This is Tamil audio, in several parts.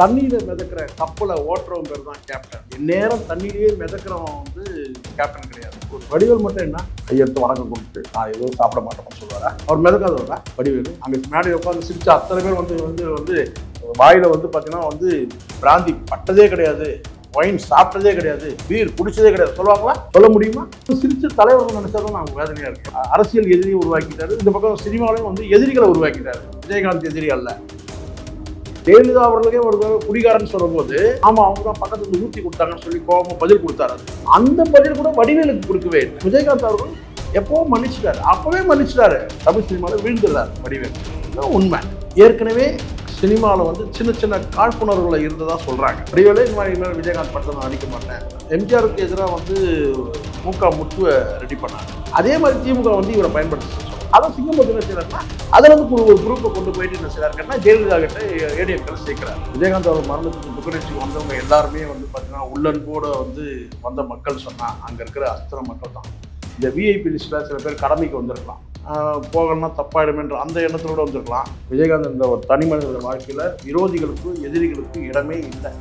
தண்ணியில் மிதக்கிற கப்பலை ஓட்டுறவன் பேர் தான் கேப்டன் நேரம் தண்ணியிலேயே மிதக்கிறவன் வந்து கேப்டன் கிடையாது. ஒரு வடிவேல் மட்டும் என்ன? கையெழுத்து வணக்கம் கொடுத்து நான் எதுவும் சாப்பிட மாட்டேன்னு சொல்லுவாரா? அவர் மிதக்காதவரா? வடிவேல். அங்கே மேடை உட்காந்து சிரிச்சு அத்தனை பேர் வந்து வந்து வந்து வாயில் வந்து பார்த்தீங்கன்னா வந்து பிராந்தி பட்டதே கிடையாது. ஒயின் சாப்பிட்டதே கிடையாது. பீர் குடிச்சதே கிடையாது. சொல்லுவாங்களா? சொல்ல முடியுமா? சிரிச்ச தலைவர்கள் நினைச்சாலும் நான் வேதனையாக இருக்கு. அரசியல் எதிரியை உருவாக்கிட்டாரு. இந்த பக்கம் சினிமாவிலையும் வந்து எதிரிகளை உருவாக்கிட்டாரு. விஜயகாந்த் எதிரி அல்ல. ஜெயலலிதா அவர்களுக்கே ஒரு குடிகாரன்னு குடிகாரன் சொல்லும்போது ஆமா அவங்க தான் பக்கத்துல ஊத்தி கொடுத்தாங்கன்னு சொல்லி கோபமா பதில் கொடுத்தாரு. அந்த பதில் கூட வடிவேலுக்கு கொடுக்கவே விஜயகாந்த் அவர்கள் எப்பவும் மன்னிச்சிட்டாரு. அப்பவே மன்னிச்சிட்டாரு. தமிழ் சினிமாவில் வீழ்ந்துள்ளார் வடிவேல். உண்மை. ஏற்கனவே சினிமாவில் வந்து சின்ன சின்ன காழ்ப்புணர்வுகளை இருந்ததா சொல்றாங்க. வடிவேலே இந்த மாதிரி இனிமேல் விஜயகாந்த் படத்தை நான் நடிக்க மாட்டேன். எம்ஜிஆருக்கு எதிராக வந்து முக முத்துவை ரெடி பண்ணாங்க. அதே மாதிரி திமுக வந்து இவரை பயன்படுத்தி அதை சிங்கம் என்ன செய்யறாருன்னா அதில் வந்து ஒரு குரூப்பை கொண்டு போயிட்டு என்ன செய்யறாருன்னா ஜெயலலிதா கிட்ட ஏடிஎம்கள் சேர்க்கிறார். விஜயகாந்த் அவர் மரணத்துக்கு துக்கநிச்சயம் வந்தவங்க எல்லாருமே வந்து பார்த்தீங்கன்னா உள்ளன்போட வந்து வந்த மக்கள் சொன்னா அங்கே இருக்கிற அஸ்திர மக்கள் தான். இந்த விஐபி லிஸ்ட்டில் சில பேர் கடமைக்கு வந்திருக்கலாம். போகலாம் தப்பாயிடுமென்ற அந்த எண்ணத்தோடு வந்திருக்கலாம். விஜயகாந்த் என்ற ஒரு தனி மனித வாழ்க்கையில் விரோதிகளுக்கும் எதிரிகளுக்கும் இடமே இல்லை.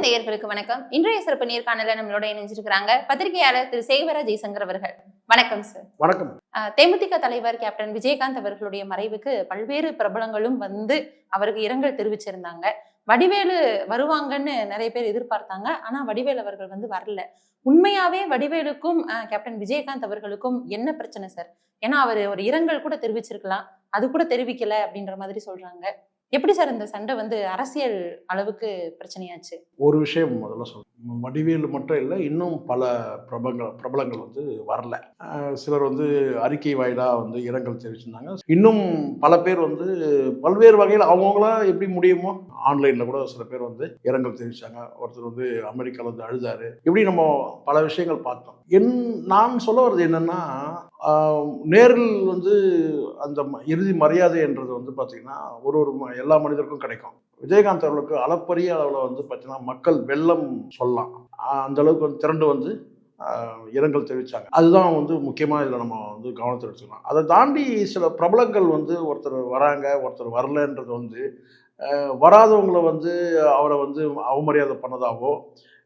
நகரம் நேயர்களுக்கு வணக்கம். இன்றைய சிறப்பு நேர்காணல நம்மளோட இணைஞ்சிருக்கிறாங்க பத்திரிகையாளர் திரு சேகவர ஜெய்சங்கர் அவர்கள். வணக்கம் சார் வணக்கம். தேமுதிக தலைவர் கேப்டன் விஜயகாந்த் அவர்களுடைய மறைவுக்கு பல்வேறு பிரபலங்களும் வந்து அவருக்கு இரங்கல் தெரிவிச்சிருந்தாங்க. வடிவேலு வருவாங்கன்னு நிறைய பேர் எதிர்பார்த்தாங்க. ஆனா வடிவேலு அவர்கள் வந்து வரல. உண்மையாவே வடிவேலுக்கும் கேப்டன் விஜயகாந்த் அவர்களுக்கும் என்ன பிரச்சனை சார் ஏன்னா அவர் ஒரு இரங்கல் கூட தெரிவிச்சிருக்கலாம். அது கூட தெரிவிக்கல அப்படின்ற மாதிரி சொல்றாங்க. எப்படி சார் இந்த சண்டை வந்து அரசியல் அளவுக்கு பிரச்சனையாச்சு? ஒரு விஷயம் முதல்ல சொல்றேன். வடிவேலு மட்டும் இல்லை இன்னும் பல பிரபலங்கள் பிரபலங்கள் வந்து வரல. சிலர் வந்து அறிக்கை வாயிலாக வந்து இரங்கல் தெரிவிச்சிருந்தாங்க. இன்னும் பல பேர் வந்து பல்வேறு வகையில் அவங்களாம் எப்படி முடியுமோ ஆன்லைனில் கூட சில பேர் வந்து இரங்கல் தெரிவிச்சாங்க. ஒருத்தர் வந்து அமெரிக்காவில் வந்து அழுதாரு. இப்படி நம்ம பல விஷயங்கள் பார்த்தோம். என் நான் சொல்ல வர்றது என்னன்னா நேரில் வந்து அந்த ம- இறுதி மரியாதை என்றது வந்து பார்த்திங்கன்னா ஒரு ஒரு ம- எல்லா மனிதருக்கும் கிடைக்கும். விஜயகாந்த் அவர்களுக்கு அளப்பரிய அளவில் வந்து பார்த்திங்கன்னா மக்கள் வெள்ளம் சொல்லலாம். அந்தளவுக்கு அந்த அளவுக்கு வந்து திரண்டு வந்து இரங்கல் தெரிவித்தாங்க அதுதான் வந்து முக்கியமாக இதில் நம்ம வந்து கவனத்தில் எடுத்துக்கலாம். அதை தாண்டி சில பிரபலங்கள் வந்து ஒருத்தர் வராங்க ஒருத்தர் வரலன்றது வந்து வராதவங்களை வந்து அவரை வந்து அவமரியாதை பண்ணதாவோ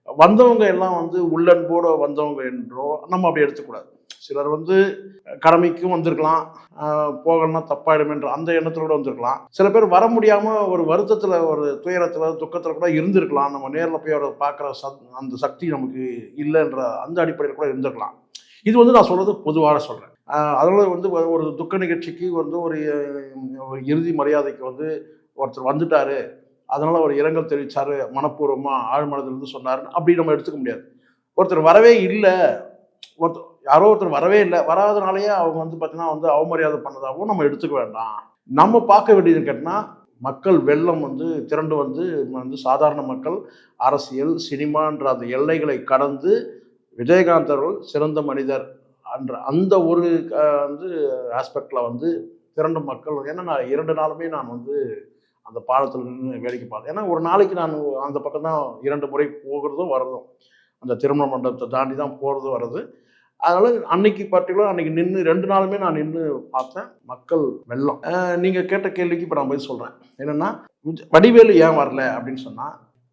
வந்தவங்க எல்லாம் வந்து உள்ளன்போட வந்தவங்க என்றோ நம்ம அப்படி எடுத்துக்கூடாது சிலர் வந்து கடமைக்கும் வந்திருக்கலாம் ஆஹ் போகலன்னா தப்பாயிடுமென்ற அந்த எண்ணத்தோட வந்திருக்கலாம். சில பேர் வர முடியாமல் ஒரு வருத்தத்தில் ஒரு துயரத்தில் துக்கத்தில் கூட இருந்திருக்கலாம். நம்ம நேரில் போய் அவரை பார்க்குற சத் அந்த சக்தி நமக்கு இல்லைன்ற அந்த அடிப்படையில் கூட இருந்திருக்கலாம். இது வந்து நான் சொல்கிறது பொதுவாக சொல்கிறேன் அதனால் வந்து ஒரு- துக்க நிகழ்ச்சிக்கு வந்து ஒரு இறுதி மரியாதைக்கு வந்து ஒருத்தர் வந்துட்டார். அதனால் ஒரு இரங்கல் தெரிவிச்சாரு. மனப்பூர்வமாக ஆழ்மனதிலிருந்து சொன்னார் அப்படி நம்ம எடுத்துக்க முடியாது. ஒருத்தர் வரவே இல்லை. ஒருத்தர் யாரோ ஒருத்தர் வரவே இல்லை. வராதனாலேயே அவங்க வந்து பார்த்தீங்கன்னா வந்து அவமரியாதை பண்ணதாகவும் நம்ம எடுத்துக்க வேண்டாம். நம்ம பார்க்க வேண்டியதுன்னு கேட்டினா மக்கள் வெள்ளம் வந்து திரண்டு வந்து வந்து சாதாரண மக்கள் அரசியல் சினிமான்ற அந்த எல்லைகளை கடந்து விஜயகாந்த் அவர்கள் சிறந்த மனிதர் என்ற அந்த ஒரு வந்து ஆஸ்பெக்டில் வந்து திரண்டு மக்கள் ஏன்னா நான் இரண்டு நாளுமே நான் வந்து அந்த பாலத்தில் நின்று வேடிக்கை பார்த்தேன். ஏன்னா ஒரு நாளைக்கு நான் அந்த பக்கம் தான் இரண்டு முறை போகிறதும் வர்றதும் அந்த திருமண மண்டபத்தை தாண்டி தான் போகிறது வர்றது அதனால அன்னைக்கு பர்டிகுலர் அன்னைக்கு நின்று ரெண்டு நாளுமே நான் நின்று பார்த்தேன். மக்கள் வெள்ளம். நீங்கள் நீங்க கேட்ட கேள்விக்கு இப்போ நான் போய் சொல்றேன். என்னன்னா வடிவேலு ஏன் வரல அப்படின்னு சொன்னா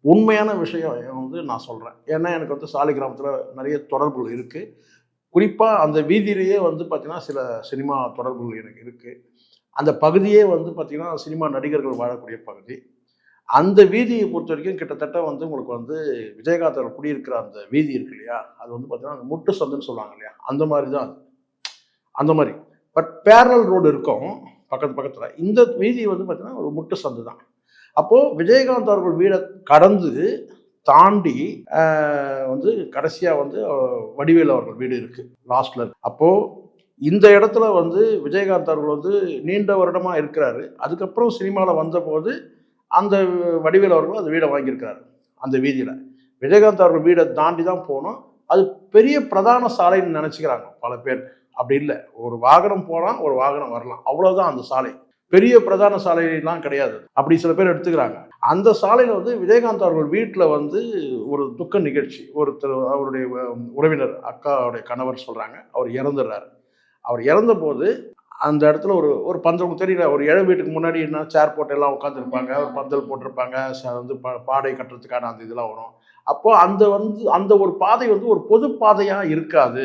உண்மையான விஷயம் வந்து நான் சொல்றேன். ஏன்னா எனக்கு வந்து சாலை கிராமத்தில் நிறைய தொடர்புகள் இருக்கு. குறிப்பாக அந்த வீதியிலேயே வந்து பார்த்தீங்கன்னா சில சினிமா தொடர்புகள் எனக்கு இருக்குது அந்த பகுதியே வந்து பார்த்திங்கன்னா சினிமா நடிகர்கள் வாழக்கூடிய பகுதி. அந்த வீதியை பொறுத்த வரைக்கும் கிட்டத்தட்ட வந்து உங்களுக்கு வந்து விஜயகாந்தர் குடியிருக்கிற அந்த வீதி இருக்கு இல்லையா? அது வந்து பார்த்தீங்கன்னா அந்த முட்டு சந்துன்னு சொல்லுவாங்க இல்லையா? அந்த மாதிரி தான் அது. அந்த மாதிரி. பட் பேரல் ரோடு இருக்கும் பக்கத்து பக்கத்தில். இந்த வீதி வந்து பார்த்தீங்கன்னா ஒரு முட்டு சந்து தான் அப்போது விஜயகாந்த் அவர்கள் வீடை கடந்து தாண்டி வந்து கடைசியாக வந்து வடிவேல் அவர்கள் வீடு இருக்குது லாஸ்ட்டில் அப்போது இந்த இடத்துல வந்து விஜயகாந்த் அவர்கள் வந்து நீண்ட வருடமாக இருக்கிறாரு. அதுக்கப்புறம் சினிமாவில் வந்தபோது அந்த வடிவேலு அவர்கள் அந்த வீடை வாங்கியிருக்கிறாரு அந்த வீதியில். விஜயகாந்த் அவர்கள் வீடை தாண்டி தான் போகணும் அது பெரிய பிரதான சாலைன்னு நினச்சிக்கிறாங்க பல பேர். அப்படி இல்லை. ஒரு வாகனம் போனால் ஒரு வாகனம் வரலாம். அவ்வளோதான் அந்த சாலை. பெரிய பிரதான சாலைலாம் கிடையாது. அப்படி சில பேர் எடுத்துக்கிறாங்க. அந்த சாலையில் வந்து விஜயகாந்த் அவர்கள் வீட்டில் வந்து ஒரு துக்க நிகழ்ச்சி. ஒருத்தர் அவருடைய உறவினர் அக்காவுடைய கணவர் சொல்கிறாங்க அவர் இறந்துடுறாரு. அவர் இறந்தபோது அந்த இடத்துல ஒரு ஒரு பந்தல் தெரியல ஒரு இழ வீட்டுக்கு முன்னாடி என்ன சேர் போட்டு எல்லாம் உட்காந்துருப்பாங்க ஒரு பந்தல் போட்டிருப்பாங்க. வந்து பாடை கட்டுறதுக்கான அந்த இதெல்லாம் வரும். அப்போ அந்த வந்து அந்த ஒரு பாதை வந்து ஒரு பொது பாதையாக இருக்காது.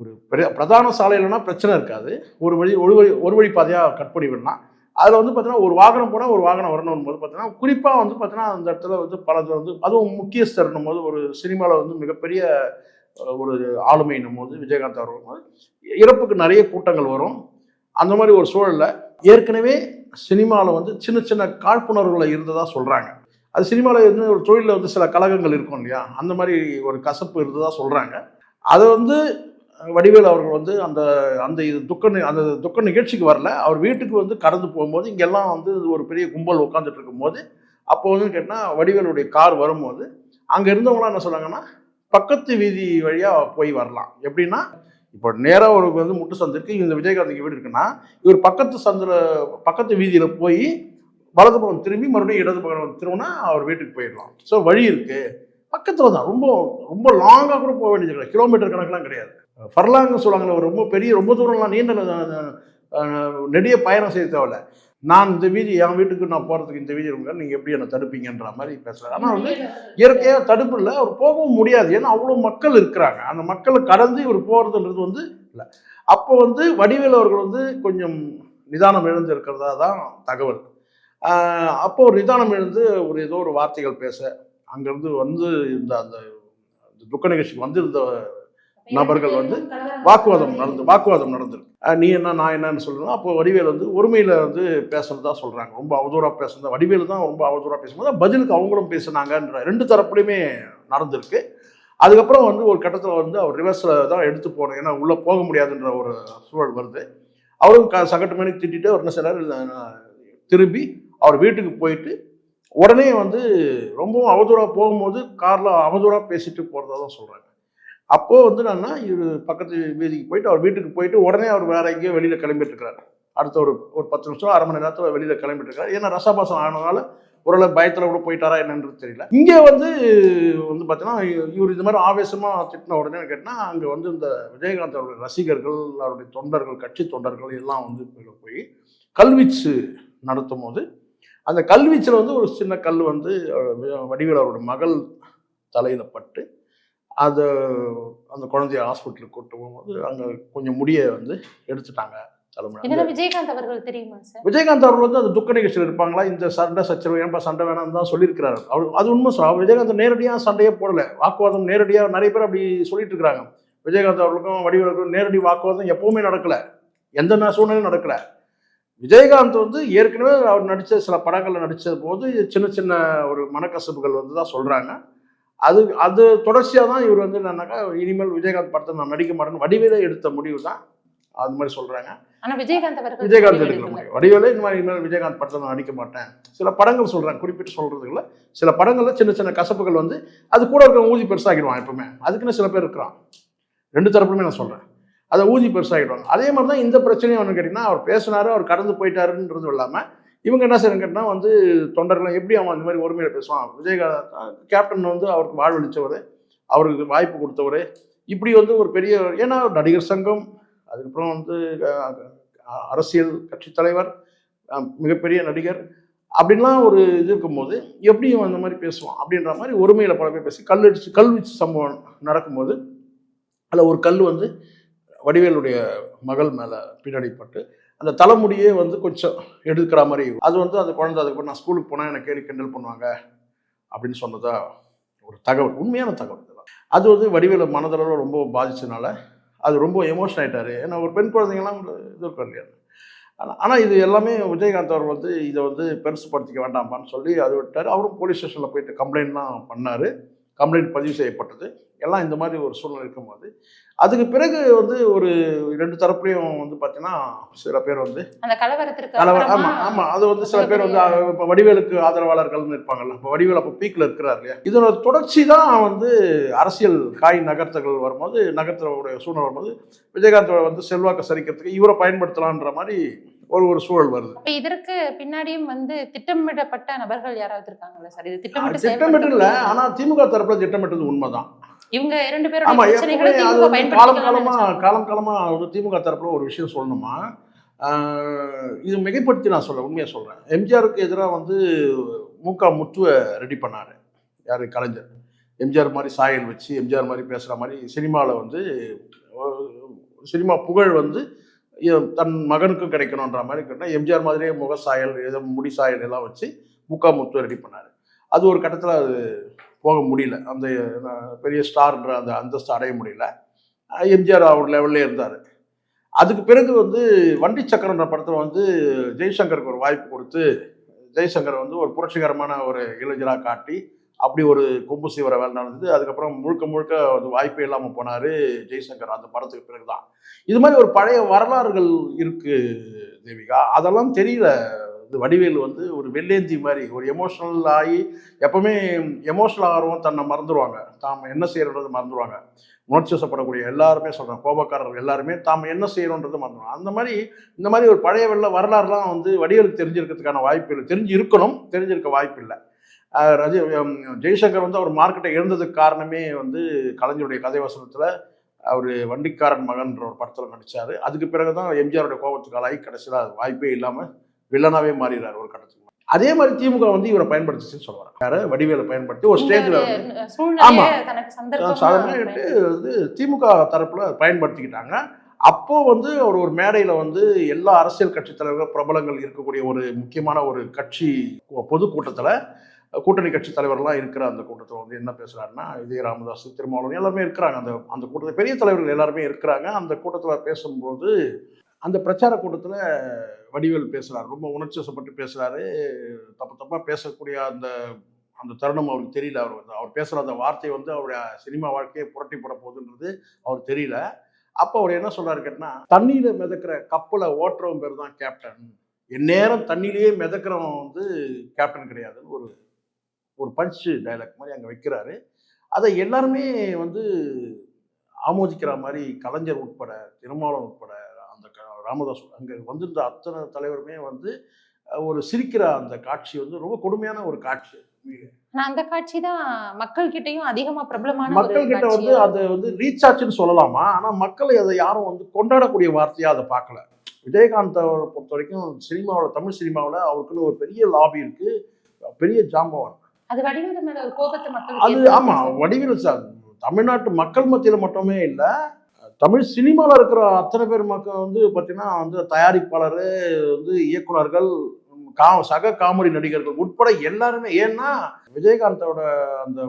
ஒரு பிரதான சாலையிலனா பிரச்சனை இருக்காது. ஒரு வழி ஒரு வழி ஒரு வழி பாதையாக கட் பண்ணி விடலாம். அதில் வந்து பார்த்தீங்கன்னா ஒரு வாகனம் போனால் ஒரு வாகனம் வரணும் போது பார்த்தீங்கன்னா குறிப்பாக வந்து பார்த்தீங்கன்னா அந்த இடத்துல வந்து பலது வந்து அதுவும் முக்கியஸ்தரணும் போது ஒரு சினிமாவில் வந்து மிகப்பெரிய ஒரு ஆளுமைன்னும் போது விஜயகாந்த் அவர்கள் இறப்புக்கு நிறைய கூட்டங்கள் வரும். அந்த மாதிரி ஒரு சூழலில் ஏற்கனவே சினிமாவில் வந்து சின்ன சின்ன காழ்ப்புணர்வுகளை இருந்ததா சொல்கிறாங்க அது சினிமாவில் இருந்து ஒரு தொழிலில் வந்து சில கலகங்கள் இருக்கும் இல்லையா? அந்த மாதிரி ஒரு கசப்பு இருந்ததா சொல்கிறாங்க அதை வந்து வடிவேல் அவர்கள் வந்து அந்த அந்த இது துக்க அந்த துக்க நிகழ்ச்சிக்கு வரல. அவர் வீட்டுக்கு வந்து கடந்து போகும்போது இங்கெல்லாம் வந்து ஒரு பெரிய கும்பல் உட்காந்துட்டு இருக்கும்போது அப்போ வந்து கேட்டால் வடிவேலுடைய கார் வரும்போது அங்கே இருந்தவங்களாம் என்ன சொன்னாங்கன்னா பக்கத்து வீதி வழியாக போய் வரலாம். எப்படின்னா இப்போ நேராக ஒரு வந்து முட்டு சந்து இருக்குது இந்த விஜயகாந்த் வீடு இருக்குன்னா இவர் பக்கத்து சந்தில் பக்கத்து வீதியில் போய் வலது பக்கம் திரும்பி மறுபடியும் இடது பக்கம் திரும்பினா அவர் வீட்டுக்கு போயிடலாம். ஸோ வழி இருக்குது பக்கத்தில் தான். ரொம்ப ரொம்ப லாங்காக கூட போக வேண்டியது கிடையாது. கிலோமீட்டர் கணக்கெலாம் கிடையாது. ஃபர்லாங்னு சொல்லுவாங்களே ரொம்ப பெரிய ரொம்ப தூரம்லாம் நீண்ட நெடிய பயணம் செய்ய தேவையில்ல. நான் இந்த வீதி என் வீட்டுக்கு நான் போகிறதுக்கு இந்த வீதி இருங்க நீங்கள் எப்படி என்னை தடுப்பீங்கன்ற மாதிரி பேசுகிறார் ஆனால் வந்து இயற்கையாக தடுப்பு இல்லை அவர் போகவும் முடியாது. ஏன்னா அவ்வளோ மக்கள் இருக்கிறாங்க. அந்த மக்களை கடந்து இவர் போகிறதுன்றது வந்து இல்லை. அப்போ வந்து வடிவேல் அவர்கள் வந்து கொஞ்சம் நிதானம் எழுந்து இருக்கிறதா தான் தகவல். அப்போ ஒரு நிதானம் எழுந்து ஒரு ஏதோ ஒரு வார்த்தைகள் பேச அங்கேருந்து வந்து இந்த அந்த அந்த துக்க நிகழ்ச்சிக்கு வந்திருந்த நபர்கள் வந்து வாக்குவாதம் நடந்து வாக்குவாதம் நடந்திருக்கு. நீ என்ன நான் என்னன்னு சொல்லணும் அப்போ வடிவேல் வந்து ஒருமையில் வந்து பேசுறதா சொல்கிறாங்க ரொம்ப அவதூறாக பேசுனது வடிவேல் தான் ரொம்ப அவதூறாக பேசும்போது பதிலுக்கு அவங்களும் பேசுனாங்கன்ற ரெண்டு தரப்புலையுமே நடந்திருக்கு. அதுக்கப்புறம் வந்து ஒரு கட்டத்தில் வந்து அவர் ரிவர்ஸில் தான் எடுத்து போகணும் ஏன்னா உள்ளே போக முடியாதுன்ற ஒரு சூழல் வருது. அவரும் க சகட்டு மணி திட்டிட்டு அவர் என்ன நான் திரும்பி அவர் வீட்டுக்கு போயிட்டு உடனே வந்து ரொம்பவும் அவதூறாக போகும்போது காரில் அவதூறாக பேசிட்டு போகிறதா தான் சொல்கிறாங்க அப்போது வந்து என்னன்னா இவர் பக்கத்து வீதிக்கு போயிட்டு அவர் வீட்டுக்கு போயிட்டு உடனே அவர் வேற எங்கேயோ வெளியில் கிளம்பிட்டு இருக்கிறார் அடுத்த ஒரு ஒரு பத்து நிமிஷம் அரை மணி நேரத்தில் வெளியில் கிளம்பிட்டு இருக்காரு ஏன்னா ரசபாசம் ஆனதால ஓரளவு பயத்தில் கூட போயிட்டாரா என்னன்றது தெரியல. இங்கே வந்து வந்து பார்த்தீங்கன்னா இவர் இது மாதிரி ஆவேசமாக திட்டின உடனே கேட்டால் அங்கே வந்து இந்த விஜயகாந்த் அவருடைய ரசிகர்கள் அவருடைய தொண்டர்கள் கட்சி தொண்டர்கள் எல்லாம் வந்து போய் கல்வீச்சு நடத்தும் போது அந்த கல்வீச்சில் வந்து ஒரு சின்ன கல் வந்து வடிவேல் அவரோட மகள் தலையில் பட்டு அது அந்த குழந்தைய ஹாஸ்பிட்டலுக்கு கூட்டு போகும்போது அங்கே கொஞ்சம் முடியை வந்து எடுத்துட்டாங்க தலைமுறை. விஜயகாந்த் அவர்கள் தெரியுமா சார்? விஜயகாந்த் அவர்கள் வந்து அந்த துக்க நிகழ்ச்சியில் இருப்பாங்களா? இந்த சண்டை சச்சரவு ஏன்பா சண்டை வேணாம்னு தான் சொல்லியிருக்கிறாரு. அவர் அது உண்மை சார். விஜயகாந்த் நேரடியாக சண்டையே போடல. வாக்குவாதம் நேரடியாக நிறைய பேர் அப்படி சொல்லிட்டு இருக்கிறாங்க விஜயகாந்த் அவர்களுக்கும் வடிவேலுக்கும் நேரடி வாக்குவாதம் எப்பவுமே நடக்கல. எந்த சூழ்நிலையும் நடக்கல. விஜயகாந்த் வந்து ஏற்கனவே அவர் நடித்த சில படங்களில் நடித்த போது சின்ன சின்ன ஒரு மனக்கசப்புகள் வந்து தான் சொல்கிறாங்க அது அது தொடர்ச்சியாக தான் இவர் வந்து என்னன்னாக்கா இனிமேல் விஜயகாந்த் படத்தை நான் நடிக்க மாட்டேன்னு வடிவேலே எடுத்த முடிவு தான். அது மாதிரி சொல்கிறாங்க ஆனா விஜயகாந்த் அவர்கள் விஜயகாந்த் எடுக்கல. முடியும் வடிவேலே இந்த மாதிரி இனிமேல் விஜயகாந்த் படத்தில் நான் நடிக்க மாட்டேன். சில படங்கள் சொல்கிறேன் குறிப்பிட்டு சொல்கிறதுக்குள்ள சில படங்கள்ல சின்ன சின்ன கசப்புகள் வந்து அது கூட இருக்க ஊதி பெருசாகிடுவான் எப்பவுமே. அதுக்குன்னு சில பேர் இருக்கிறான். ரெண்டு தரப்புமே நான் சொல்கிறேன் அதை ஊதி பெருசாகிடுவாங்க. அதே மாதிரி தான் இந்த பிரச்சனையும் ஒன்று கேட்டிங்கன்னா அவர் பேசினாரு அவர் கடந்து போயிட்டாருன்றது இல்லாமல் இவங்க என்ன செய்யணும் கேட்டால் வந்து தொண்டர்கள் எப்படி அவன் இந்த மாதிரி ஒருமையில் பேசுவான்? விஜயகாந்த் கேப்டன் வந்து அவருக்கு வாழ்வளித்தவர் அவருக்கு வாய்ப்பு கொடுத்தவர். இப்படி வந்து ஒரு பெரிய ஏன்னா நடிகர் சங்கம் அதுக்கப்புறம் வந்து அரசியல் கட்சி தலைவர் மிகப்பெரிய நடிகர். அப்படின்லாம் ஒரு இது இருக்கும்போது எப்படி அந்த மாதிரி பேசுவான்? அப்படின்ற மாதிரி ஒருமையில் பல பேர் பேசி கல்லடிச்சு கல்வீச்சு சம்பவம் நடக்கும்போது அதில் ஒரு கல் வந்து வடிவேலுடைய மகள் மேலே பின்னடிப்பட்டு அந்த தலைமுடியே வந்து கொஞ்சம் எடுக்கிற மாதிரி அது வந்து அந்த குழந்தை அதுக்கப்புறம் நான் ஸ்கூலுக்கு போனால் எனக்கு கேள்வி கிண்டல் பண்ணுவாங்க அப்படின்னு சொன்னதா ஒரு தகவல் உண்மையான தகவல் இதெல்லாம். அது வந்து வடிவேலு மனதளவில் ரொம்ப பாதிச்சதுனால அது ரொம்ப எமோஷன் ஆகிட்டாரு ஏன்னா ஒரு பெண் குழந்தைங்கலாம் ஒரு இது இருக்கும் இல்லையா? ஆனால் ஆனால் இது எல்லாமே விஜயகாந்த் அவர் வந்து இதை வந்து பெருசுப்படுத்திக்க வேண்டாமான்னு சொல்லி அது விட்டார். அவரும் போலீஸ் ஸ்டேஷனில் போயிட்டு கம்ப்ளைண்ட்லாம் பண்ணார். கம்ப்ளைண்ட் பதிவு செய்யப்பட்டது. எல்லாம் இந்த மாதிரி ஒரு சூழ்நிலை இருக்கும்போது. அதுக்கு பிறகு வந்து ஒரு ரெண்டு தரப்புலையும் வந்து பார்த்தீங்கன்னா சில பேர் வந்து அந்த கலவரத்திற்கு கலவர அப்புறமா ஆமா ஆமா. அது வந்து சில பேர் வந்து இப்ப வடிவேலுக்கு ஆதரவாளர்கள்னு இருப்பாங்கல்ல இப்போ வடிவேல் அப்போ பீக்ல இருக்கிறார் இல்லையா? இதோட தொடர்ச்சி தான் வந்து அரசியல் காய் நகர்த்தங்கள் வரும்போது நகர்த்தவுடைய சூழ்நிலை வரும்போது விஜயகாந்த் வந்து செல்வாக்கு சரிக்கிறதுக்கு இவரை பயன்படுத்தலான்ற மாதிரி ஒரு ஒரு சூழல் வருது. இதற்கு பின்னாடியும் வந்து திட்டமிடப்பட்ட நபர்கள் யாராவது இருக்காங்களா சார்? இது திட்டமிட்டு திட்டமிட்டு இல்லை செயல்படுத்தப்பட்ட- ஆனா திமுக தரப்புல திட்டமிட்டது உண்மைதான். இவங்க இரண்டு வந்து காலம் காலமா காலம் காலமா திமுக தரப்புல ஒரு விஷயம் சொல்லணுமா? இது மிகைப்படுத்தி நான் சொல்ல உண்மையாக சொல்கிறேன் எம்ஜிஆருக்கு எதிராக வந்து மூகா முத்துவை ரெடி பண்ணார். யார்? கலைஞர். எம்ஜிஆர் மாதிரி சாயல் வச்சு எம்ஜிஆர் மாதிரி பேசுகிற மாதிரி சினிமாவில் வந்து சினிமா புகழ் வந்து தன் மகனுக்கு கிடைக்கணுன்ற மாதிரி கேட்டால் எம்ஜிஆர் மாதிரியே முக சாயல் ஏதோ முடி சாயல் எல்லாம் வச்சு முக்கா முத்து ரெடி பண்ணார். அது ஒரு கட்டத்தில் அது போக முடியல. அந்த பெரிய ஸ்டார்ன்ற அந்த அந்தஸ்து அடைய முடியல. எம்ஜிஆர் அவர் லெவல்லே இருந்தார். அதுக்கு பிறகு வந்து வண்டி சக்கரன்ற படத்தில் வந்து ஜெய்சங்கருக்கு ஒரு வாய்ப்பு கொடுத்து ஜெய்சங்கர் வந்து ஒரு புரட்சிகரமான ஒரு இளைஞராக காட்டி அப்படி ஒரு கொம்பு சீவர வேலை நடந்தது. அதுக்கப்புறம் முழுக்க முழுக்க அது வாய்ப்பே இல்லாமல் போனார் ஜெய்சங்கர். அந்த படத்துக்கு பிறகு தான் இது மாதிரி ஒரு பழைய வரலாறுகள் இருக்கு தேவிகா. அதெல்லாம் தெரியல. இது வடிவேல் வந்து ஒரு வெள்ளேந்தி மாதிரி ஒரு எமோஷனல் ஆகி எப்பவுமே எமோஷனல் ஆகிறவங்க தன்னை மறந்துடுவாங்க தாம் என்ன செய்யறன்றது மறந்துடுவாங்க உணர்ச்சி வசப்படக்கூடிய எல்லாருமே சொல்கிறேன் கோபக்காரர்கள் எல்லாருமே தாம் என்ன செய்யணுன்றது மறந்துடுவாங்க அந்த மாதிரி இந்த மாதிரி ஒரு பழைய வெள்ள வரலாறுலாம் வந்து வடிவேலுக்கு தெரிஞ்சிருக்கிறதுக்கான வாய்ப்பு இல்லை தெரிஞ்சு இருக்கணும் தெரிஞ்சிருக்க வாய்ப்பு இல்லை ரஜி ஜெய்சங்கர் வந்து அவர் மார்க்கெட்டை இழந்ததுக்கு காரணமே வந்து கலைஞருடைய கதை வசனத்தில் அவர் வண்டிக்காரன் மகன்ற ஒரு படத்தில் நடித்தார் அதுக்கு பிறகு தான் எம்ஜிஆருடைய கோபத்துக்கு ஆளாகி கடைசியில் அது வாய்ப்பே இல்லாமல் வில்லனாவே மாறிடுறார் ஒரு கட்டத்துக்கு. அதே மாதிரி திமுக வந்து இவரை பயன்படுத்திச்சுன்னு சொல்லுவாங்க வேற வடிவேலை பயன்படுத்தி ஒரு ஸ்டேஜில் வந்து இந்த சூழ்நிலையை ஆமா. தனக்கு சந்தர்ப்பமா சாதாரண வந்து திமுக தரப்புல பயன்படுத்திக்கிட்டாங்க. அப்போ வந்து அவர் ஒரு மேடையில வந்து எல்லா அரசியல் கட்சி தலைவர்கள் பிரபலங்கள் இருக்கக்கூடிய ஒரு முக்கியமான ஒரு கட்சி பொதுக்கூட்டத்துல கூட்டணி கட்சி தலைவர்லாம் இருக்கிற அந்த கூட்டத்தில் வந்து என்ன பேசுகிறாருன்னா இதே ராமதாஸ் திருமாவளவன் எல்லாருமே இருக்கிறாங்க. அந்த அந்த கூட்டத்தில் பெரிய தலைவர்கள் எல்லாருமே இருக்கிறாங்க. அந்த கூட்டத்தில் பேசும்போது அந்த பிரச்சார கூட்டத்தில் வடிவேல் பேசுகிறார் ரொம்ப உணர்ச்சி வசப்பட்டு பேசுகிறாரு தப்பு தப்பாக பேசக்கூடிய அந்த அந்த தருணம் அவருக்கு தெரியல. அவர் வந்து அவர் பேசுகிற அந்த வார்த்தை வந்து அவருடைய சினிமா வாழ்க்கையை புரட்டி போட போகுதுன்றது அவர் தெரியல. அப்போ அவர் என்ன சொல்கிறாரு கேட்டால் தண்ணியில் மிதக்கிற கப்பலை ஓட்டுறவன் பேர் தான் கேப்டன். எந்நேரம் தண்ணியிலேயே மிதக்கிறவன் வந்து கேப்டன் கிடையாதுன்னு ஒரு ஒரு பஞ்சு டைலாக் மாதிரி அங்கே வைக்கிறாரு. அதை எல்லாருமே வந்து ஆமோதிக்கிற மாதிரி கலைஞர் உட்பட திருமாவளவன் உட்பட அந்த ராமதாஸ் அங்கே வந்திருந்த அத்தனை தலைவருமே வந்து ஒரு சிரிக்கிற அந்த காட்சி வந்து ரொம்ப கொடுமையான ஒரு காட்சி. அந்த காட்சி தான் மக்கள் கிட்டயும் அதிகமா பிரபலமான மக்கள் கிட்ட வந்து அது வந்து ரீச் ஆச்சுன்னு சொல்லலாமா? ஆனா மக்கள் அதை யாரும் வந்து கொண்டாடக்கூடிய வார்த்தையா அதை பார்க்கல. விஜயகாந்த் அவரை பொறுத்த வரைக்கும் சினிமாவில் தமிழ் சினிமாவில் அவருக்குன்னு ஒரு பெரிய லாபி இருக்கு. பெரிய ஜாம்பவான். அது வடிவேலு மேல ஒரு கோபத்தை மக்கள் அது ஆமா வடிவேல் சார் தமிழ்நாட்டு மக்கள் மத்தியில் மட்டுமே இல்லை தமிழ் சினிமாவில் இருக்கிற அத்தனை பேர் மக்கள் வந்து பார்த்தீங்கன்னா வந்து தயாரிப்பாளர் வந்து இயக்குனர்கள் கா சக காமெடி நடிகர்கள் உட்பட எல்லாருமே ஏன்னா விஜயகாந்தோட அந்த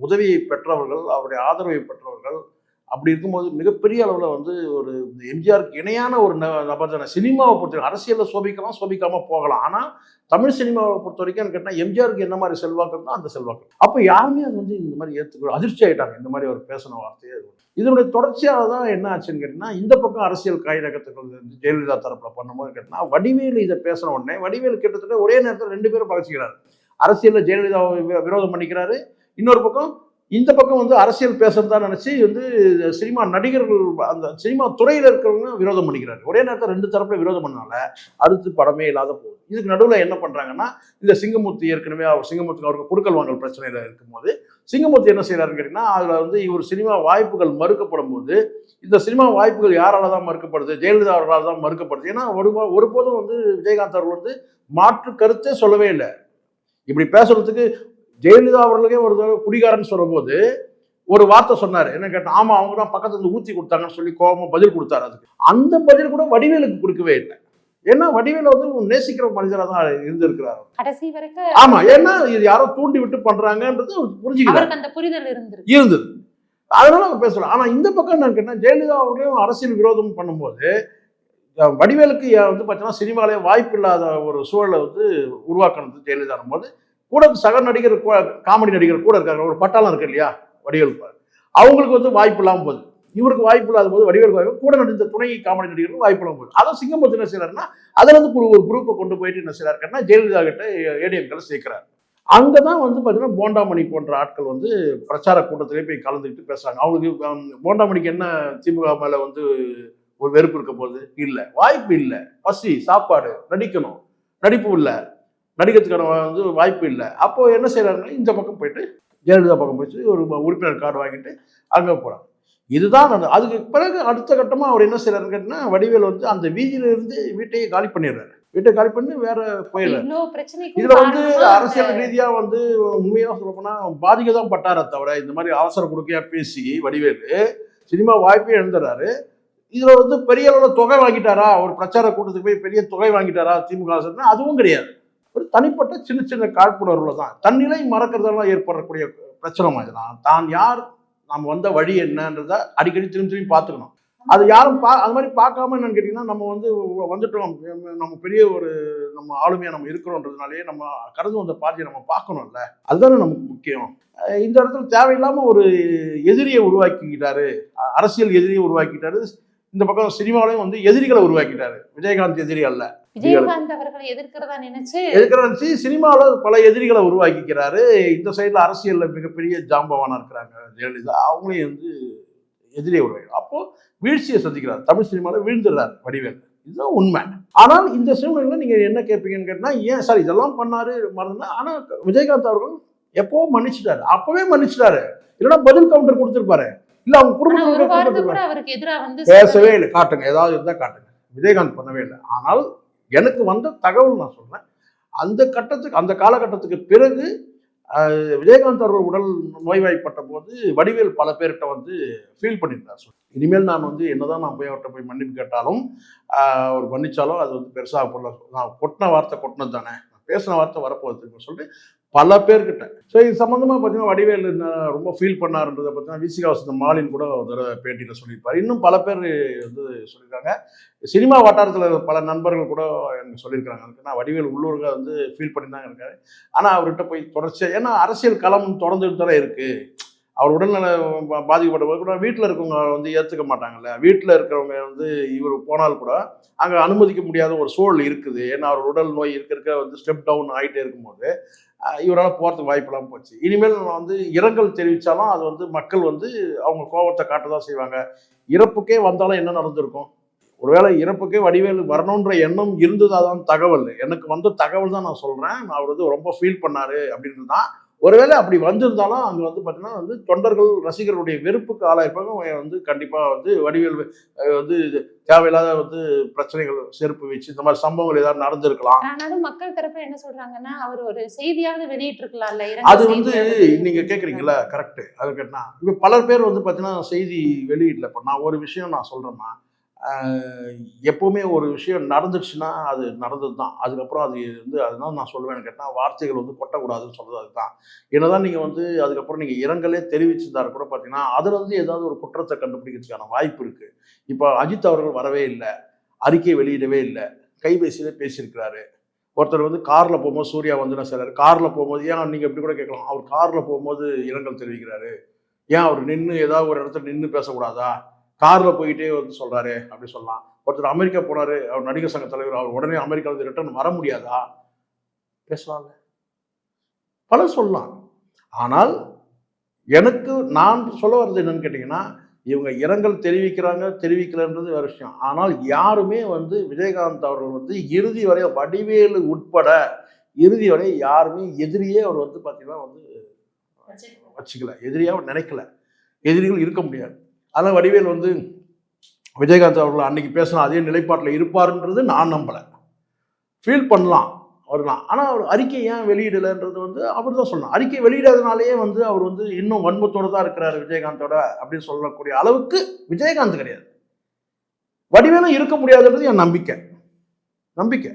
உதவியை பெற்றவர்கள் அவருடைய ஆதரவை பெற்றவர்கள் அப்படி இருக்கும்போது மிகப்பெரிய அளவில் வந்து ஒரு எம்ஜிஆருக்கு இணையான ஒரு நபர் தானே. சினிமாவை பொறுத்த அரசியலில் சோபிக்கலாம் சோபிக்காமல் போகலாம். ஆனால் தமிழ் சினிமாவை பொறுத்த வரைக்கும் கேட்டால் எம்ஜிஆருக்கு என்ன மாதிரி செல்வாக்கு இருந்தால் அந்த செல்வாக்கு. அப்போ யாருமே அது வந்து இந்த மாதிரி ஏற்றுக்கணும் அதிர்ச்சி ஆயிட்டாங்க. இந்த மாதிரி ஒரு பேசின வார்த்தையே இதனுடைய தொடர்ச்சியாக தான் என்ன ஆச்சுன்னு கேட்டிங்கன்னா இந்த பக்கம் அரசியல் காய்நகத்துக்கள் வந்து ஜெயலலிதா தரப்பில் பண்ணும்போது கேட்டிங்கன்னா வடிவேலு இதை பேசின உடனே வடிவேலு கிட்டத்தட்ட ஒரே நேரத்தில் ரெண்டு பேரும் பகச்சிக்கிறாரு. அரசியலில் ஜெயலலிதாவை வி- விரோதம் பண்ணிக்கிறாரு. இன்னொரு பக்கம் இந்த பக்கம் வந்து அரசியல் பேசுறதா நினச்சி வந்து சினிமா நடிகர்கள் அந்த சினிமா துறையில் இருக்கிறவங்க விரோதம் பண்ணிக்கிறாரு. ஒரே நேரத்தில் ரெண்டு தரப்புல விரோதம் பண்ணனால அடுத்து படமே இல்லாத போகுது. இதுக்கு நடுவில் என்ன பண்ணுறாங்கன்னா இந்த சிங்கமூர்த்தி ஏற்கனவே அவர் சிங்கமூர்த்தி அவருக்கு குடுக்கல் வாங்கல் பிரச்சனையில் இருக்கும்போது சிங்கமூர்த்தி என்ன செய்கிறாருன்னு கேட்டிங்கன்னா அதில் வந்து இவர் சினிமா வாய்ப்புகள் மறுக்கப்படும் போது இந்த சினிமா வாய்ப்புகள் யாரால தான் மறுக்கப்படுது? ஜெயலலிதா அவர்களால் தான் மறுக்கப்படுது. ஏன்னா ஒரு ஒருபோதும் வந்து விஜயகாந்த் அவர்கள் வந்து மாற்று கருத்தே சொல்லவே இல்லை. இப்படி பேசுறதுக்கு ஜெயலலிதா அவர்களுக்கே ஒரு தடவை குடிகாரன்னு சொல்லும்போது ஒரு வார்த்தை சொன்னார். என்ன கேட்டா ஆமா அவங்க தான் பக்கத்துல இருந்து ஊத்தி கொடுத்தாங்கன்னு சொல்லி கோபமா பதில் கொடுத்தாரு அதுக்கு. அந்த பதில் கூட வடிவேலுக்கு கொடுக்கவே இல்லை. ஏன்னா வடிவேல வந்து நேசிக்கிற மனிதராக தான் இருந்திருக்கிறார். கடைசி வரைக்கும் ஆமா ஏன்னா இது யாரோ தூண்டி விட்டு பண்றாங்கன்றது புரிஞ்சுக்கிறார். அந்த புரிதல் இருந்திருக்கு. இருந்தது. அதனால அவங்க பேசலாம் ஆனா இந்த பக்கம் என்ன கேட்டா ஜெயலலிதா அவர்களையும் அரசியல் விரோதம் பண்ணும்போது வடிவேலுக்கு வந்து பார்த்தீங்கன்னா சினிமாலே வாய்ப்பு இல்லாத ஒரு சூழலை வந்து உருவாக்கணும் ஜெயலலிதா. போது கூட சக நடிகர் கூட- காமெடி நடிகர் கூட இருக்காங்க. ஒரு பட்டாளம் இருக்கு இல்லையா? வடிவேல் அவங்களுக்கு வந்து வாய்ப்பு இல்லாமல் போகுது. இவருக்கு வாய்ப்பு இல்லாத போது வடிவேல் வாய்ப்பு கூட நடித்த துணை காமெடி நடிகருக்கு வாய்ப்பு இல்லாமல் போகுது. அதை சிங்கம்பத்து என்ன செய்யறாருன்னா அதுல இருந்து ஒரு குரூப்பை கொண்டு போயிட்டு என்ன செய்யறாருன்னா ஜெயலலிதா கிட்ட ஏடிஎம்களை சேர்க்கிறார். அங்கே தான் வந்து பார்த்தீங்கன்னா போண்டாமணி போன்ற ஆட்கள் வந்து பிரச்சார கூட்டத்திலே போய் கலந்துக்கிட்டு பேசுறாங்க. அவங்களுக்கு போண்டாமணிக்கு என்ன திமுக மேலே வந்து ஒரு வெறுப்பு இருக்க போகுது? இல்லை. வாய்ப்பு இல்லை. பசி சாப்பாடு நடிக்கணும். நடிப்பு இல்லை. நடிக்கிறதுக்கான வந்து வாய்ப்பு இல்லை. அப்போ என்ன செய்யறாங்கன்னா இந்த பக்கம் போயிட்டு ஜெயலலிதா பக்கம் போயிட்டு ஒரு உறுப்பினர் கார்டு வாங்கிட்டு அங்க போறாங்க. இதுதான் நடந்தது அதுக்கு பிறகு அடுத்த கட்டமாக அவர் என்ன செய்யறாருன்னு கேட்டிங்கன்னா வடிவேல் வந்து அந்த வீதியில இருந்து வீட்டையே காலி பண்ணிடுறாரு. வீட்டை காலி பண்ணி வேற போயிடுறாரு. இதுல வந்து அரசியல் ரீதியா வந்து உண்மையா சொல்ல போனா பாதிக்க தான் பட்டாரே தவிர இந்த மாதிரி அவசர கொடுக்கையா பேசி வடிவேலு சினிமா வாய்ப்பே எழுந்துறாரு இதுல வந்து பெரிய அளவுல தொகை வாங்கிட்டாரா? ஒரு பிரச்சார கூட்டத்துக்கு போய் பெரிய தொகை வாங்கிட்டாரா? திமுக அரசுன்னா அதுவும் கிடையாது. ஒரு தனிப்பட்ட சின்ன சின்ன காழ்ப்புணர்வுல தான். தன்னிலை மறக்கிறதெல்லாம் ஏற்படக்கூடிய பிரச்சனை இதெல்லாம் தான் யார் நம்ம வந்த வழி என்னன்றதை அடிக்கடி திரும்பி திரும்பி பார்த்துக்கணும். அது யாரும் பா அது மாதிரி பார்க்காம என்னன்னு கேட்டிங்கன்னா நம்ம வந்து வந்துட்டோம். நம்ம பெரிய ஒரு நம்ம ஆளுமையாக நம்ம இருக்கிறோன்றதுனாலே நம்ம கடந்து வந்த பார்ட்டியை நம்ம பார்க்கணும்ல. அதுதானே நமக்கு முக்கியம். இந்த இடத்துல தேவையில்லாமல் ஒரு எதிரியை உருவாக்கிக்கிட்டாரு. அரசியல் எதிரியை உருவாக்கிட்டாரு. இந்த பக்கம் சினிமாவிலையும் வந்து எதிரிகளை உருவாக்கிட்டாரு. விஜயகாந்த் எதிரி அல்ல. விஜயகாந்த் அவர்களை எதிர்க்கிறதா நினைச்சு சினிமாவில் பல எதிரிகளை உருவாக்கிக்கிறாரு. இந்த சைடில் அரசியல்ல மிகப்பெரிய ஜாம்பவானா இருக்கிறாங்க ஜெயலலிதா. அவங்களையும் வந்து எதிரியை உருவாக்கி அப்போ வீழ்ச்சியை சந்திக்கிறார். தமிழ் சினிமாவில் வீழ்ந்துடுறார் வடிவேல். இதுதான் உண்மை. ஆனால் இந்த சூழ்நிலையில் நீங்க என்ன கேட்பீங்கன்னு கேட்டா ஏன் சார் இதெல்லாம் பண்ணாரு மறந்துனா ஆனா விஜயகாந்த் அவர்கள் எப்போ மன்னிச்சிட்டாரு. அப்பவே மன்னிச்சிட்டாரு. இல்லைன்னா பதில் கவுண்டர் கொடுத்துருப்பாரு. இல்ல அவங்க குடும்பத்தில் பேசவே இல்லை. காட்டுங்க. ஏதாவது இருந்தால் காட்டுங்க. விஜயகாந்த் பண்ணவே இல்லை. ஆனால் எனக்கு வந்த தகவல் நான் சொல்றேன். அந்த கட்டத்துக்கு அந்த காலகட்டத்துக்கு பிறகு விஜயகாந்த் அவர்கள் உடல் நோய்வாய்ப்பட்ட போது வடிவேல் பல பேர்கிட்ட வந்து ஃபீல் பண்ணியிருந்தார். இனிமேல் நான் வந்து என்னதான் நான் போய் அவர்கிட்ட போய் மன்னிப்பு கேட்டாலும் அவர் மன்னிச்சாலும் அது வந்து பெருசாக போடல நான் கொட்டின வார்த்தை கொட்டினது தானே. பேசின வார்த்தை வரப்போகுதுன்னு சொல்லிட்டு பல பேர்கிட்ட. ஸோ இது சம்மந்தமாக பார்த்தீங்கன்னா வடிவேல் ரொம்ப ஃபீல் பண்ணாருன்றதை பார்த்தீங்கன்னா விசிகா வசந்த மாலின் கூட ஒரு தடவை பேட்டியில் சொல்லியிருப்பார். இன்னும் பல பேர் வந்து சொல்லியிருக்காங்க. சினிமா வட்டாரத்தில் பல நண்பர்கள் கூட எனக்கு சொல்லியிருக்காங்க அதுக்கு நான் வடிவேல் உள்ளூர்க வந்து ஃபீல் பண்ணி தான் இருக்காரு. ஆனால் அவர்கிட்ட போய் தொடர்ச்சியாக ஏன்னா அரசியல் களம் தொடர்ந்துட்டு தானே இருக்குது அவர் உடல்நல பா- பாதிக்கப்பட்ட போது கூட வீட்டில் இருக்கவங்க வந்து ஏற்றுக்க மாட்டாங்கல்ல. வீட்டில் இருக்கிறவங்க வந்து இவர் போனால் கூட அங்கே அனுமதிக்க முடியாத ஒரு சூழல் இருக்குது. ஏன்னா அவர் உடல் நோய் இருக்க இருக்க வந்து ஸ்டெப் டவுன் ஆகிட்டே இருக்கும்போது இவரால் போகிறதுக்கு வாய்ப்பெல்லாம் போச்சு. இனிமேல் நான் வந்து இரங்கல் தெரிவித்தாலும் அது வந்து மக்கள் வந்து அவங்க கோபத்தை காட்ட தான் செய்வாங்க. இறப்புக்கே வந்தாலும் என்ன நடந்திருக்கும்? ஒருவேளை இறப்புக்கே வடிவேலு வரணுன்ற எண்ணம் இருந்ததா தான் தகவல். எனக்கு வந்த தகவல் தான் நான் சொல்கிறேன் அவர் வந்து ரொம்ப ஃபீல் பண்ணார் அப்படின்றது தான் ஒருவேளை அப்படி வந்திருந்தாலும் அங்கே வந்து பார்த்தீங்கன்னா வந்து தொண்டர்கள் ரசிகர்களுடைய வெறுப்புக்கு ஆளாயிருப்பாங்க. வந்து கண்டிப்பாக வந்து வடிவேல் வந்து தேவையில்லாத வந்து பிரச்சனைகள் செருப்பு வச்சு இந்த மாதிரி சம்பவங்கள் ஏதாவது நடந்திருக்கலாம். ஆனாலும் மக்கள் தரப்பு என்ன சொல்றாங்கன்னா அவர் ஒரு செய்தியாவது வெளியிட்டு இருக்கலாம்ல அது வந்து நீங்க கேக்குறீங்களா கரெக்ட் அது கேட்டா இப்ப பல பேர் வந்து பாத்தீங்கன்னா செய்தி வெளியிடல. இப்ப நான் ஒரு விஷயம் நான் சொல்றேன்னா எப்போவுமே ஒரு விஷயம் நடந்துச்சுன்னா அது நடந்தது தான் அதுக்கப்புறம் அது வந்து அதுதான் நான் சொல்லுவேன்னு கேட்டால் வார்த்தைகள் வந்து கொட்டக்கூடாதுன்னு சொல்கிறது அதுதான். என்னதான் நீங்கள் வந்து அதுக்கப்புறம் நீங்கள் இரங்கலே தெரிவிச்சிருந்தா கூட பார்த்தீங்கன்னா அதுலேருந்து வந்து ஏதாவது ஒரு குற்றத்தை கண்டுபிடிக்கிறதுக்கான வாய்ப்பு இருக்குது இப்போ அஜித் அவர்கள் வரவே இல்லை. அறிக்கை வெளியிடவே இல்லை. கைபேசியிலே பேசியிருக்கிறாரு. ஒருத்தர் வந்து காரில் போகும்போது சூர்யா வந்து நான் செய்றாரு காரில் போகும்போது ஏன் நீங்கள் இப்படி கூட கேட்கலாம்? அவர் காரில் போகும்போது இரங்கல் தெரிவிக்கிறாரு. ஏன் அவர் நின்று ஏதாவது ஒரு இடத்துல நின்று பேசக்கூடாதா? கார்ல போயிட்டே வந்து சொல்றாரு அப்படி சொல்லலாம். ஒருத்தர் அமெரிக்கா போனாரு அவர் நடிகர் சங்க தலைவர் அவர் உடனே அமெரிக்காவில் ரிட்டர்ன் வர முடியாதா? பேசலாம்ல. பலர் சொல்லலாம். ஆனால் எனக்கு நான் சொல்ல வர்றது என்னன்னு கேட்டிங்கன்னா இவங்க இரங்கல் தெரிவிக்கிறாங்க தெரிவிக்கலன்றது வேற விஷயம். ஆனால் யாருமே வந்து விஜயகாந்த் அவர்கள் வந்து இறுதி வரை வடிவேலு உட்பட இறுதி வரை யாருமே எதிரியே அவர் வந்து பார்த்தீங்கன்னா வந்து வச்சுக்கல. எதிரியாக நினைக்கல. எதிரிகள் இருக்க முடியாது. அதனால் வடிவேல் வந்து விஜயகாந்த் அவர்கள் அன்னைக்கு பேசின அதே நிலைப்பாட்டில் இருப்பாருன்றது நான் நம்பலை. ஃபீல் பண்ணலாம் அவர்லாம் ஆனால் அவர் அறிக்கை ஏன் வெளியிடலைன்றது வந்து அவர் தான் சொல்லணும். அறிக்கை வெளியிடாதனாலேயே வந்து அவர் வந்து இன்னும் வன்மத்தோட தான் இருக்கிறாரு விஜயகாந்தோட அப்படின்னு சொல்லக்கூடிய அளவுக்கு விஜயகாந்த் கிடையாது. வடிவேலும் இருக்க முடியாதுன்றது என் நம்பிக்கை. நம்பிக்கை.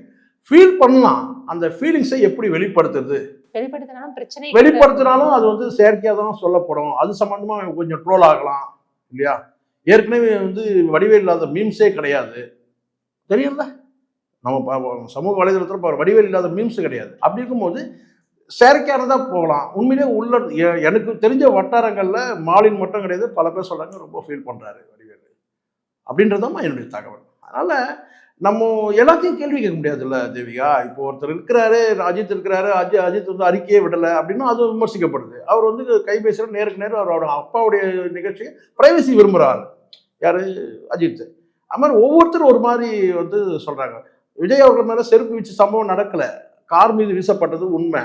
ஃபீல் பண்ணலாம். அந்த ஃபீலிங்ஸை எப்படி வெளிப்படுத்துறது வெளிப்படுத்தினாலும் பிரச்சனை வெளிப்படுத்தினாலும் அது வந்து செயற்கையாக தான் சொல்லப்படும். அது சம்பந்தமா கொஞ்சம் ட்ரோல் ஆகலாம். இல்லையா? ஏற்கனவே வந்து வடிவேல் இல்லாத மீம்ஸே கிடையாது. தெரியல நம்ம சமூக வலைதளத்தில் இப்போ வடிவேல் இல்லாத மீம்ஸ் கிடையாது. அப்படி இருக்கும்போது செயற்கையானதாக போகலாம். உண்மையிலே உள்ள எனக்கு தெரிஞ்ச வட்டாரங்களில் மாலின் மட்டும் கிடையாது. பல பேர் சொல்கிறாங்க ரொம்ப ஃபீல் பண்ணுறாரு வடிவேல். அப்படின்றதான் என்னுடைய தகவல். அதனால் நம்ம எல்லாத்தையும் கேள்வி கேட்க முடியாதுல்ல தேவிகா. இப்போ ஒருத்தர் இருக்கிறாரு அஜித் இருக்கிறாரு அஜித் அஜித் வந்து அறிக்கையே விடலை அப்படின்னா அது விமர்சிக்கப்படுது. அவர் வந்து கைபேசியில் நேருக்கு நேரம் அவரோட அப்பாவுடைய நிகழ்ச்சியை பிரைவசி விரும்புகிறாரு யார்? அஜித். அது மாதிரி ஒவ்வொருத்தரும் ஒரு மாதிரி வந்து சொல்கிறாங்க விஜய் அவர்கள் மேலே செருப்பு வீச்சு சம்பவம் நடக்கலை. கார் மீது வீசப்பட்டது உண்மை.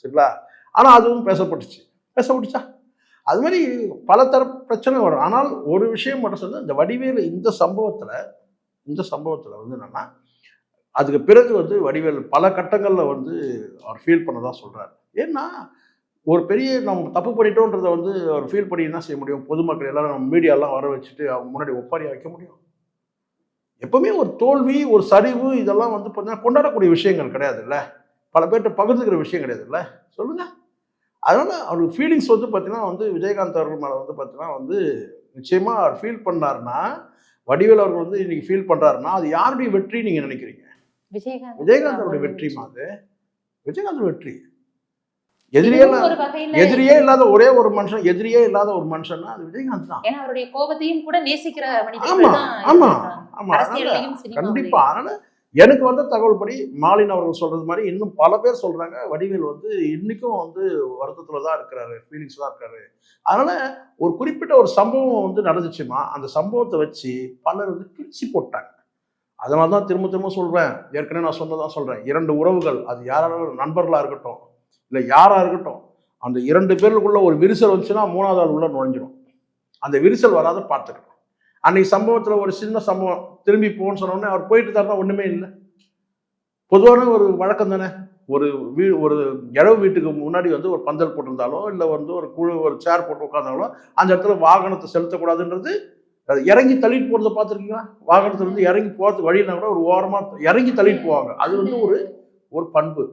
சரிங்களா? ஆனால் அதுவும் பேசப்பட்டுச்சு. பேசப்பட்டுச்சா? அது மாதிரி பல தர பிரச்சனை வரும். ஆனால் ஒரு விஷயம் மட்டும் சொன்னால் இந்த வடிவேலு இந்த சம்பவத்தில் இந்த சம்பவத்தில் வந்து என்னென்னா அதுக்கு பிறகு வந்து வடிவேல் பல கட்டங்களில் வந்து அவர் ஃபீல் பண்ணதாக சொல்கிறார் ஏன்னா ஒரு பெரிய நம்ம தப்பு பண்ணிட்டோன்றதை வந்து அவர் ஃபீல் பண்ணி என்ன செய்ய முடியும்? பொதுமக்கள் எல்லாரும் மீடியாலாம் வர வச்சுட்டு அவங்க முன்னாடி ஒப்பாரியாக வைக்க முடியும். எப்பவுமே ஒரு தோல்வி ஒரு சரிவு இதெல்லாம் வந்து பார்த்தீங்கன்னா கொண்டாடக்கூடிய விஷயங்கள் கிடையாதுல்ல. பல பேர்கிட்ட பகிர்ந்துக்கிற விஷயம் கிடையாதுல்ல. சொல்லுங்கள் அதனால் அவருக்கு ஃபீலிங்ஸ் வந்து பார்த்தீங்கன்னா வந்து விஜயகாந்த் அவர்கள் மேலே வந்து பார்த்தீங்கன்னா வந்து நிச்சயமாக அவர் ஃபீல் பண்ணார்னா வடிவேல் அவர்கள் வந்து இன்னைக்கு ஃபீல் பண்றாருன்னா அது யாருடைய வெற்றி நீங்க நினைக்கிறீங்க? விஜயகாந்த். விஜயகாந்தோட வெற்றிமா அது? விஜயகாந்த் வெற்றி. எதிரியே எதிரியே இல்லாத ஒரே ஒரு மனுஷன் எதிரியே இல்லாத ஒரு மனுஷன்னா அது விஜயகாந்த் தான். ஏன்னா அவருடைய கோபத்தையும் கூட நேசிக்கிற ஆமா ஆமா. ஆமா. கண்டிப்பா. அதனால எனக்கு வந்த தகவல் படி மாலின் அவர்கள் சொல்றது மாதிரி இன்னும் பல பேர் சொல்றாங்க. வடிவேல் வந்து இன்னைக்கும் வந்து வருத்தத்துல தான் இருக்கிறாரு ஃபீலிங்ஸ் தான் இருக்காரு. அதனால ஒரு குறிப்பிட்ட ஒரு சம்பவம் வந்து நடந்துச்சுமா அந்த சம்பவத்தை வச்சு பலர் வந்து கிழிச்சு போட்டாங்க. அதனால தான் திரும்ப திரும்ப சொல்றேன். ஏற்கனவே நான் சொன்னதான் சொல்றேன். இரண்டு உறவுகள் அது யாராவது நண்பர்களா இருக்கட்டும் இல்லை யாரா இருக்கட்டும் அந்த இரண்டு பேருக்குள்ள ஒரு விரிசல் வந்துச்சுன்னா மூணாவது ஆள் உள்ள நுழைஞ்சிடும் அந்த விரிசல் வராத பார்த்துக்கணும். அன்னைக்கு சம்பவத்தில் ஒரு சின்ன சம்பவம். திரும்பி போன்னு சொன்னோடனே அவர் போயிட்டு தரனா ஒன்றுமே இல்லை. பொதுவான ஒரு வழக்கம் தானே. ஒரு வீ ஒரு இழவு வீட்டுக்கு முன்னாடி வந்து ஒரு பந்தல் போட்டிருந்தாலோ இல்லை வந்து ஒரு குழு ஒரு சேர் போட்டு உட்காந்தாலோ அந்த இடத்துல வாகனத்தை செலுத்தக்கூடாதுன்றது அது இறங்கி தள்ளிட்டு போகிறத பார்த்துருக்கீங்களா? வாகனத்துலேருந்து இறங்கி போகிறது வழியில கூட ஒரு ஓரமாக இறங்கி தள்ளிட்டு போவாங்க. அது வந்து ஒரு ஒரு பண்பு.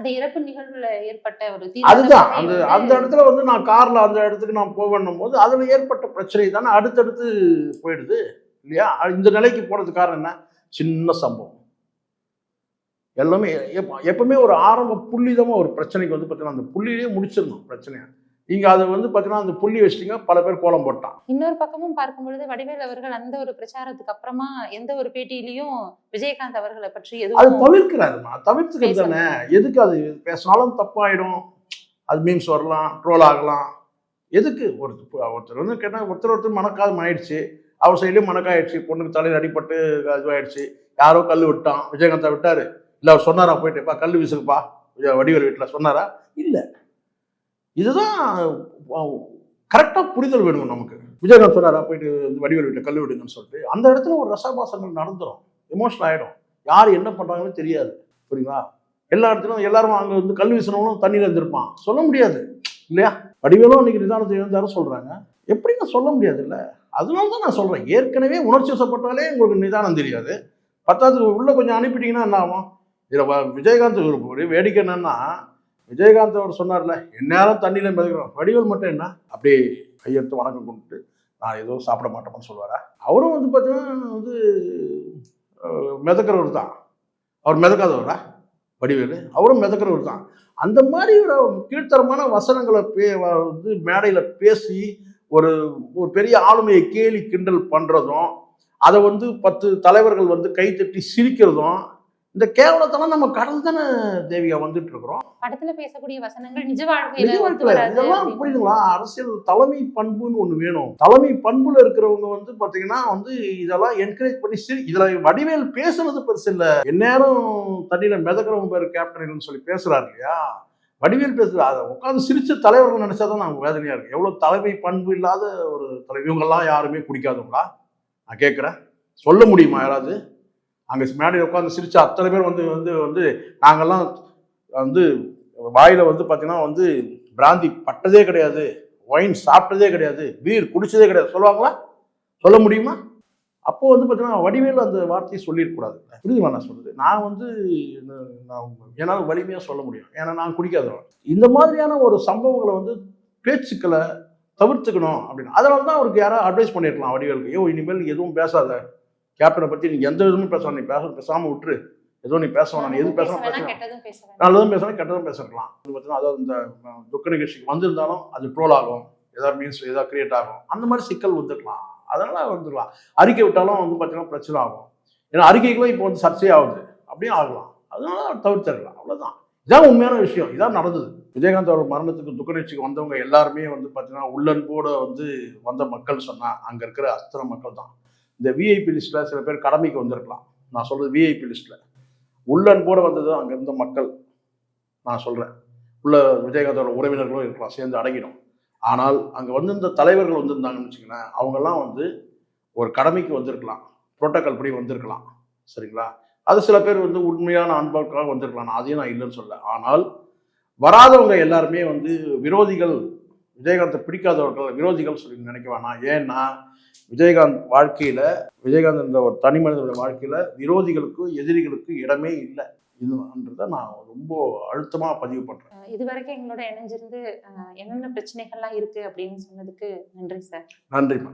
அந்த இறப்பு நிகழ்வுல ஏற்பட்ட ஒரு அதுதான். அந்த அந்த இடத்துல வந்து நான் கார்ல அந்த இடத்துக்கு நான் போவேன்னும் போது அதுல ஏற்பட்ட பிரச்சனை தானே அடுத்தடுத்து போயிடுது இல்லையா? இந்த நிலைக்கு போனதுக்கு காரணம் என்ன? சின்ன சம்பவம். எல்லாமே எப்ப- எப்பவுமே ஒரு ஆரம்ப புள்ளிதமா ஒரு பிரச்சனைக்கு வந்து பார்த்தீங்கன்னா அந்த புள்ளியிலேயே முடிச்சிடணும் பிரச்சனையை. நீங்க அதை வந்து பார்த்தீங்கன்னா அந்த புள்ளி வச்சிட்டீங்க பல பேர் கோலம் போட்டான். இன்னொரு பக்கமும் பார்க்கும் பொழுது வடிவேல் அவர்கள் அந்த ஒரு பிரச்சாரத்துக்கு அப்புறமா எந்த ஒரு பேட்டியிலையும் விஜயகாந்த் அவர்களை பற்றி அது எதுவும் தவிர்க்கிறாருமா? தவிர்த்துக்கிறது தானே? எதுக்கு அது பேசினாலும் தப்பாயிடும். அது மீம்ஸ் வரலாம் ட்ரோல் ஆகலாம். எதுக்கு? ஒரு ஒருத்தர் வந்து கேட்டால் ஒருத்தர் ஒருத்தர் மனக்காதம் ஆயிடுச்சு அவர் சைட்லேயும் மனக்காயிடுச்சு பொண்ணுக்கு தலையில் அடிபட்டு இதுவாயிடுச்சு. யாரோ கல் விட்டான். விஜயகாந்தா விட்டாரு. இல்லை அவர் சொன்னாரா? போயிட்டுப்பா கல் வீசுங்கப்பா. வடிவேல் வீட்டில் சொன்னாரா? இல்லை. இதுதான் கரெக்டாக புரிதல் வேணும் நமக்கு. விஜயகாந்த் சொன்னாரா போயிட்டு வந்து வடிவேல் வீட்டில் கல் விடுங்கன்னு சொல்லிட்டு. அந்த இடத்துல ஒரு ரசபாசங்கள் நடந்துடும் எமோஷனல் ஆகிடும் யார் என்ன பண்ணுறாங்கன்னு தெரியாது. புரியுங்களா எல்லா இடத்துலையும் எல்லாரும் அங்கே வந்து கல் வீசினவங்களும் தண்ணியில் இருந்திருப்பான். சொல்ல முடியாது. இல்லையா? வடிவேலும் அன்னைக்கு நிதானத்தை இழந்தாரும் சொல்கிறாங்க எப்படிங்க சொல்ல முடியாது இல்லை? அதனால தான் நான் சொல்கிறேன் ஏற்கனவே உணர்ச்சி வசப்பட்டாலே உங்களுக்கு நிதானம் தெரியாது. பத்தாவது உள்ளே கொஞ்சம் அனுப்பிட்டீங்கன்னா என்ன ஆகும்? இதில் விஜயகாந்த் ஒரு ஒரு வேடிக்கை என்னன்னா விஜயகாந்த் அவர் சொன்னார்ல எந்நேரம் தண்ணியில் மிதக்கிறோம். வடிவல் மட்டும் என்ன? அப்படியே கையெடுத்து வணக்கம் கொண்டுட்டு நான் எதுவும் சாப்பிட மாட்டோம்னு சொல்லுவாரா? அவரும் வந்து பார்த்தீங்கன்னா வந்து மிதக்கிறவர் தான். அவர் மிதக்காதவரா? வடிவேலு? அவரும் மிதக்கிறவர் தான். அந்த மாதிரி ஒரு கீழ்த்தரமான வசனங்களை பே வந்து மேடையில் பேசி ஒரு ஒரு பெரிய ஆளுமையை கேலி கிண்டல் பண்ணுறதும் அதை வந்து பத்து தலைவர்கள் வந்து கைத்தட்டி சிரிக்கிறதும் இந்த கேவலத்தெல்லாம் நம்ம கடல் தானே தேவியா வந்துட்டு இருக்கிறோம் படத்துல பேசக்கூடிய வசனங்கள் நிஜ வாழ்க்கையில இதெல்லாம். புரியுதுங்களா? அரசியல் தலைமை பண்புன்னு ஒண்ணு வேணும். தலைமை பண்புல இருக்கிறவங்க வந்து பாத்தீங்கன்னா வந்து இதெல்லாம் என்கரேஜ் பண்ணி இதுல வடிவேல் பேசுறது பெருசு இல்ல. எந்நேரம் தண்ணியில மிதக்கிறவங்க பேர் கேப்டன் சொல்லி பேசுறாரு இல்லையா? வடிவேல் பேசுறது அதை உட்காந்து சிரிச்ச தலைவர்கள் நினைச்சாதான் நமக்கு வேதனையா இருக்கு. எவ்வளவு தலைமை பண்பு இல்லாத ஒரு தலைவர் இவங்கெல்லாம் யாருமே குடிக்காதவங்களா? நான் கேட்குறேன் சொல்ல முடியுமா யாராவது? அங்கே மேடையில் உட்காந்து சிரிச்ச அத்தனை பேர் வந்து வந்து வந்து நாங்கள்லாம் வந்து வாயில் வந்து பார்த்தீங்கன்னா வந்து பிராந்தி பட்டதே கிடையாது ஒயின் சாப்பிட்டதே கிடையாது பீர் குடித்ததே கிடையாது. சொல்லுவாங்களா? சொல்ல முடியுமா? அப்போது வந்து பார்த்தீங்கன்னா வடிவேலு அந்த வார்த்தையை சொல்லிடக்கூடாது புரியுதுமா நான் சொல்றது? நான் வந்து நான் என்னால் வலிமையாக சொல்ல முடியும். ஏன்னா நான் குடிக்காதவன். இந்த மாதிரியான ஒரு சம்பவங்களை வந்து பேச்சுக்களை தவிர்த்துக்கணும் அப்படின்னு. அதனால தான் அவருக்கு யாராவது அட்வைஸ் பண்ணியிருக்கலாம் வடிவேலுக்கு. ஐயோ இனிமேல் எதுவும் பேசாத. கேப்டனை பற்றி நீ எந்த விதமும் பேச நீ பேச பேசாமல் விட்டுரு. ஏதோ நீ பேச வேணாம். நீ எது பேச பேசணும் வேணாம், பேச கெட்டதும் பேச வேணாம். நல்லதும் பேசலாம் கெட்டதும் பேசிருக்கலாம் அது பார்த்தீங்கன்னா அதாவது இந்த துக்க நிகழ்ச்சிக்கு வந்திருந்தாலும் அது ட்ரோல் ஆகும். ஏதாவது மீன்ஸ் ஏதாவது கிரியேட் ஆகும். அந்த மாதிரி சிக்கல் வந்துக்கலாம் அதனால வந்துக்கலாம் அறிக்கை விட்டாலும் வந்து பார்த்தீங்கன்னா பிரச்சனை ஆகும். ஏன்னா அறிக்கைகளும் இப்போ வந்து சர்ச்சையாகுது அப்படியும் ஆகலாம். அதனால தவிர்த்திடலாம். அவ்வளோதான் இதான் உண்மையான விஷயம். இதான் நடந்தது. விஜயகாந்த் அவர் மரணத்துக்கு துக்க நிகழ்ச்சிக்கு வந்தவங்க எல்லாருமே வந்து பார்த்தீங்கன்னா உள்ளன்போட வந்து வந்த மக்கள் சொன்னா அங்கே இருக்கிற அத்தனை மக்கள் தான் இந்த விஐபி லிஸ்ட்டில் சில பேர் கடமைக்கு வந்திருக்கலாம். நான் சொல்கிறது விஐபி லிஸ்ட்டில் உள்ளன்போட வந்தது அங்கே இருந்த மக்கள். நான் சொல்கிறேன் உள்ள விஜயகாந்தோட உறவினர்களும் இருக்கலாம் சேர்ந்து அடங்கிடும் ஆனால் அங்கே வந்திருந்த தலைவர்கள் வந்திருந்தாங்கன்னு வச்சுக்கோங்களேன் அவங்கெல்லாம் வந்து ஒரு கடமைக்கு வந்திருக்கலாம். புரோட்டோக்கால் படி வந்திருக்கலாம். சரிங்களா? அது சில பேர் வந்து உண்மையான அன்பாக்காக வந்திருக்கலாம். நான் அதையும் நான் இல்லைன்னு சொல்ல ஆனால் வராதவங்க எல்லாருமே வந்து விரோதிகள் விஜயகாந்தை பிடிக்காதவர்கள் விரோதிகள் சொல்லி நினைக்க வேணாம். ஏன்னா விஜயகாந்த் வாழ்க்கையில விஜயகாந்த் என்ற ஒரு தனி மனிதனுடைய வாழ்க்கையில விரோதிகளுக்கு எதிரிகளுக்கு இடமே இல்லை. இதுன்றதை நான் ரொம்ப அழுத்தமா பதிவு பண்றேன். அஹ் இது வரைக்கும் எங்களோட இணைஞ்சிருந்து என்னென்ன பிரச்சனைகள்லாம் இருக்கு அப்படின்னு சொன்னதுக்கு நன்றி சார். நன்றிம்மா.